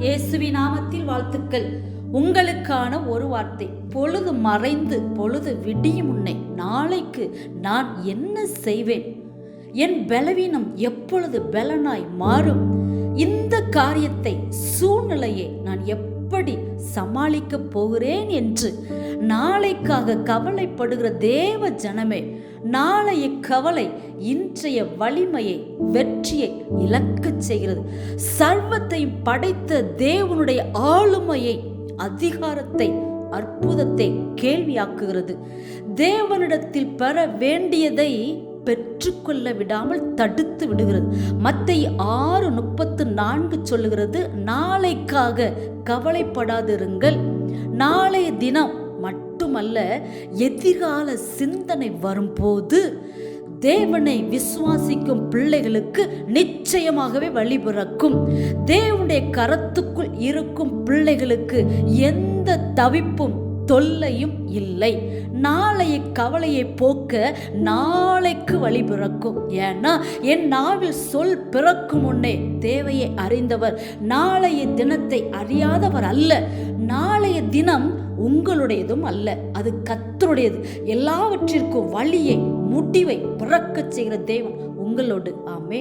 இயேசுவி நாமத்தில் வாழ்த்துக்கள். உங்களுக்கான ஒரு வார்த்தை. பொழுது மறைந்து பொழுது விடியும் முன்னே நாளைக்கு நான் என்ன செய்வேன்? என் பலவீனம் எப்பொழுது பலனாய் மாறும்? இந்த காரியத்தை சூழ்நிலையை நான் எப்படி சமாளிக்கப் போகிறேன் என்று நாளைக்காக கவலைப்படுகிற தேவ ஜனமே நாளைய கவலை இன்றைய வலிமையை வெற்றியை இழக்கச் செய்கிறது. சர்வத்தையும் படைத்த தேவனுடைய ஆளுமையை அதிகாரத்தை அற்புதத்தை கேள்வியாக்குகிறது. தேவனிடத்தில் பெற வேண்டியதை பெற்றுக்கொள்ள விடாமல் தடுத்து விடுகிறது. மத்தை ஆறு முப்பத்து நான்கு சொல்லுகிறது நாளைக்காக கவலைப்படாதிருங்கள். நாளைய தினம் மட்டுமல்ல எதிர்கால சிந்தனை வரும்போது தேவனை விசுவாசிக்கும் பிள்ளைகளுக்கு நிச்சயமாகவே வழி பிறக்கும். தேவனுடைய கரத்துக்குள் இருக்கும் பிள்ளைகளுக்கு எந்த தவிப்பும் தொல்லையும் இல்லை. நாளைய கவலையை போக்க நாளைக்கு வழி பிறக்கும். ஏன்னா என் நாவில் சொல் பிறக்கும் முன்னே தேவையை அறிந்தவர் நாளைய தினத்தை அறியாதவர் அல்ல. நாளைய தினம் உங்களுடையதும் அல்ல. அது கத்தருடையது எல்லாவற்றிற்கும் வழியை முடிவை பிறக்கச் செய்கிற தேவன் உங்களோடு. ஆமே